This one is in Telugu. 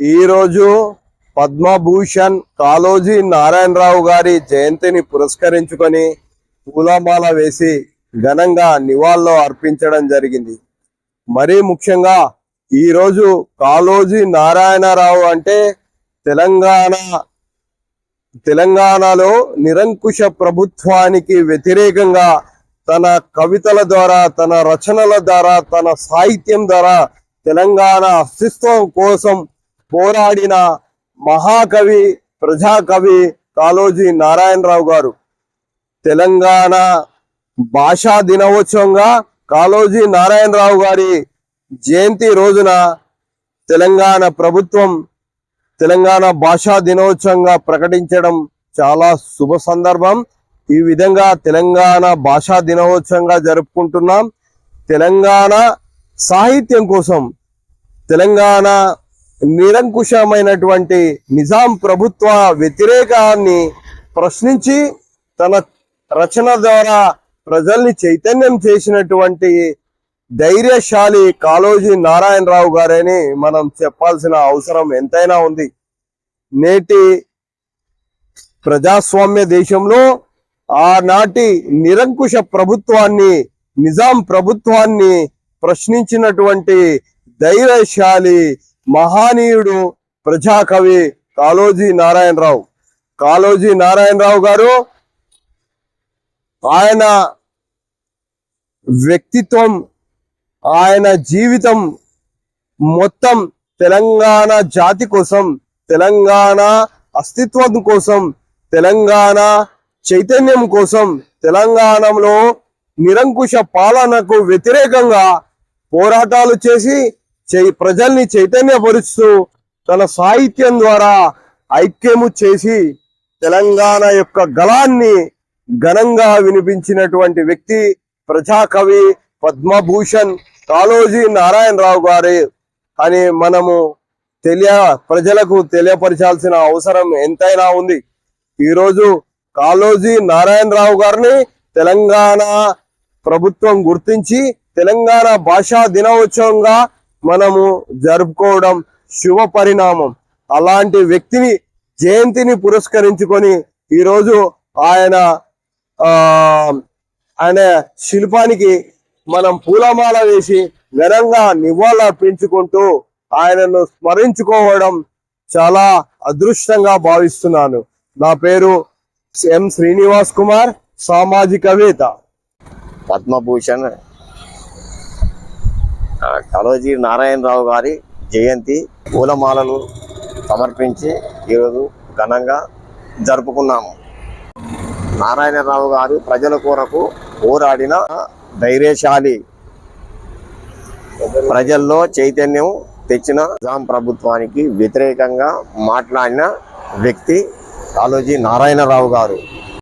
ఈరోజు పద్మభూషణ్ కాళోజీ నారాయణరావు గారి జయంతిని పురస్కరించుకొని పూలమాల వేసి ఘనంగా నివాళులు అర్పించడం జరిగింది. మరీ ముఖ్యంగా ఈరోజు కాళోజీ నారాయణరావు అంటే తెలంగాణ తెలంగాణలో నిరంకుశ ప్రభుత్వానికి వ్యతిరేకంగా తన కవితల ద్వారా తన రచనల ద్వారా తన సాహిత్యం ద్వారా తెలంగాణ అస్తిత్వం కోసం పోరాడిన మహాకవి ప్రజాకవి కాళోజీ నారాయణరావు గారు. తెలంగాణ భాషా దినోత్సవంగా కాళోజీ నారాయణరావు గారి జయంతి రోజున తెలంగాణ ప్రభుత్వం తెలంగాణ భాషా దినోత్సవంగా ప్రకటించడం చాలా శుభ సందర్భం. ఈ విధంగా తెలంగాణ భాషా దినోత్సవంగా జరుపుకుంటున్నాం. తెలంగాణ సాహిత్యం కోసం తెలంగాణ నిరంకుశమైనటువంటి నిజాం ప్రభుత్వ వ్యతిరేకాన్ని ప్రశ్నించి తన రచన ద్వారా ప్రజల్ని చైతన్యం చేసినటువంటి ధైర్యశాలి కాళోజీ నారాయణరావు గారని మనం చెప్పాల్సిన అవసరం ఎంతైనా ఉంది. నేటి ప్రజాస్వామ్య దేశంలో ఆనాటి నిరంకుశ ప్రభుత్వాన్ని నిజాం ప్రభుత్వాన్ని ప్రశ్నించినటువంటి ధైర్యశాలి మహానీయుడు ప్రజాకవి కాళోజీ నారాయణరావు. కాళోజీ నారాయణరావు గారు ఆయన వ్యక్తిత్వం ఆయన జీవితం మొత్తం తెలంగాణ జాతి కోసం తెలంగాణ అస్తిత్వం కోసం తెలంగాణ చైతన్యం కోసం తెలంగాణలో నిరంకుశ పాలనకు వ్యతిరేకంగా పోరాటాలు చేసి ప్రజల్ని చైతన్యపరుస్తూ తన సాహిత్యం ద్వారా ఐక్యము చేసి తెలంగాణ యొక్క గళాన్ని ఘనంగా వినిపించినటువంటి వ్యక్తి ప్రజాకవి పద్మభూషణ్ కాళోజీ నారాయణరావు గారి. అని మనము తెలియ ప్రజలకు తెలియపరచాల్సిన అవసరం ఎంతైనా ఉంది. ఈరోజు కాళోజీ నారాయణరావు గారిని తెలంగాణ ప్రభుత్వం గుర్తించి తెలంగాణ భాషా దినోత్సవంగా మనము జరుపుకోవడం శుభ పరిణామం. అలాంటి వ్యక్తిని జయంతిని పురస్కరించుకొని ఈరోజు ఆయన ఆయన శిల్పానికి మనం పూలమాల వేసి ఘనంగా నివాళులర్పించుకుంటూ ఆయనను స్మరించుకోవడం చాలా అదృష్టంగా భావిస్తున్నాను. నా పేరు ఎం శ్రీనివాస్ కుమార్ సామాజికవేత్త. పద్మభూషణ్. కలోజీ నారాయణరావు గారి జయంతి పూలమాలలు సమర్పించి ఈరోజు ఘనంగా జరుపుకున్నాము. నారాయణరావు గారు ప్రజల కొరకు పోరాడిన ధైర్యశాలి. ప్రజల్లో చైతన్యం తెచ్చిన నిజాం ప్రభుత్వానికి వ్యతిరేకంగా మాట్లాడిన వ్యక్తి కాళోజీ నారాయణరావు గారు.